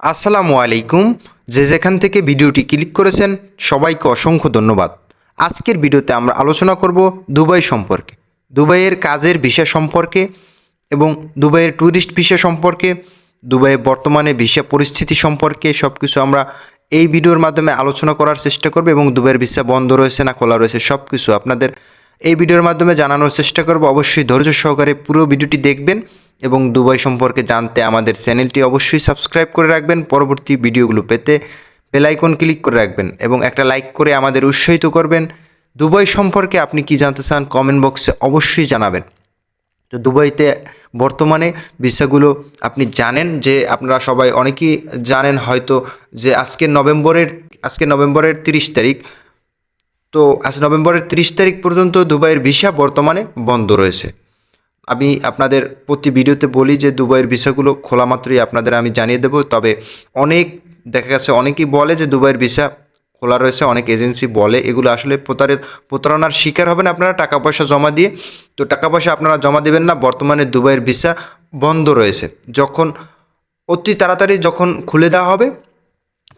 আসসালামু আলাইকুম। যে যেখান থেকে ভিডিওটি ক্লিক করেছেন, সবাইকে অসংখ্য ধন্যবাদ। আজকের ভিডিওতে আমরা আলোচনা করব দুবাই সম্পর্কে। দুবাইয়ের কাজের ভিসা সম্পর্কে এবং দুবাইয়ের ট্যুরিস্ট ভিসা সম্পর্কে, দুবাইয়ের বর্তমানে ভিসা পরিস্থিতি সম্পর্কে সব কিছু আমরা এই ভিডিওর মাধ্যমে আলোচনা করার চেষ্টা করব এবং দুবাইয়ের ভিসা বন্ধ রয়েছে না, খোলা রয়েছে সব কিছু আপনাদের এই ভিডিওর মাধ্যমে জানানোর চেষ্টা করব। অবশ্যই ধৈর্য সহকারে পুরো ভিডিওটি দেখবেন। এবং দুবাই সম্পর্কে জানতে আমাদের চ্যানেলটি অবশ্যই সাবস্ক্রাইব করে রাখবেন। পরবর্তী ভিডিওগুলো পেতে বেল আইকন ক্লিক করে রাখবেন এবং একটা লাইক করে আমাদের উৎসাহিত করবেন। দুবাই সম্পর্কে আপনি কি জানতে চান কমেন্ট বক্সে অবশ্যই জানাবেন। তো দুবাইতে বর্তমানে ভিসাগুলো আপনি জানেন যে আপনারা সবাই অনেকেই জানেন হয়তো যে আজকে নভেম্বরের আজকে নভেম্বরের তিরিশ তারিখ। তো আজ নভেম্বরের তিরিশ তারিখ পর্যন্ত দুবাইয়ের ভিসা বর্তমানে বন্ধ রয়েছে। আমি আপনাদের প্রতি ভিডিওতে বলি যে দুবাইয়ের ভিসাগুলো খোলা মাত্রই আপনাদের আমি জানিয়ে দেবো। তবে অনেক, দেখা গেছে অনেকেই বলে যে দুবাইয়ের ভিসা খোলা রয়েছে, অনেক এজেন্সি বলে। এগুলো আসলে প্রতারের, প্রতারণার শিকার হবেন আপনারা টাকা পয়সা জমা দিয়ে। তো টাকা পয়সা আপনারা জমা দেবেন না, বর্তমানে দুবাইয়ের ভিসা বন্ধ রয়েছে। যখন, অতি তাড়াতাড়ি যখন খুলে দেওয়া হবে,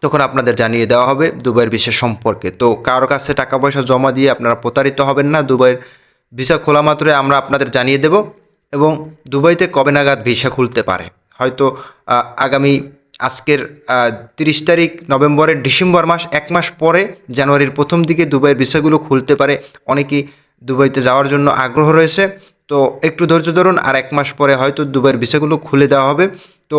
তখন আপনাদের জানিয়ে দেওয়া হবে দুবাইয়ের ভিসা সম্পর্কে। তো কারও কাছে টাকা পয়সা জমা দিয়ে আপনারা প্রতারিত হবেন না, দুবাইয়ের ভিসা খোলা মাত্রই আমরা আপনাদের জানিয়ে দেব। এবং দুবাইতে কবে নাগাদ ভিসা খুলতে পারে? হয়তো আগামী আজকের তিরিশ তারিখ নভেম্বরের ডিসেম্বর মাস, এক মাস পরে জানুয়ারির প্রথম দিকে দুবাইয়ের ভিসাগুলো খুলতে পারে। অনেকেই দুবাইতে যাওয়ার জন্য আগ্রহ রয়েছে। তো একটু ধৈর্য ধরুন, আর এক মাস পরে হয়তো দুবাইয়ের ভিসাগুলো খুলে দেওয়া হবে। তো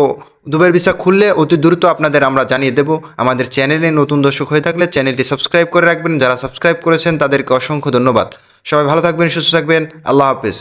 দুবাইয়ের ভিসা খুললে অতি দ্রুত আপনাদের আমরা জানিয়ে দেব। আমাদের চ্যানেলে নতুন দর্শক হয়ে থাকলে চ্যানেলটি সাবস্ক্রাইব করে রাখবেন। যারা সাবস্ক্রাইব করেছেন, তাদেরকে অসংখ্য ধন্যবাদ। সবাই ভালো থাকবেন, সুস্থ থাকবেন। আল্লাহ হাফেজ।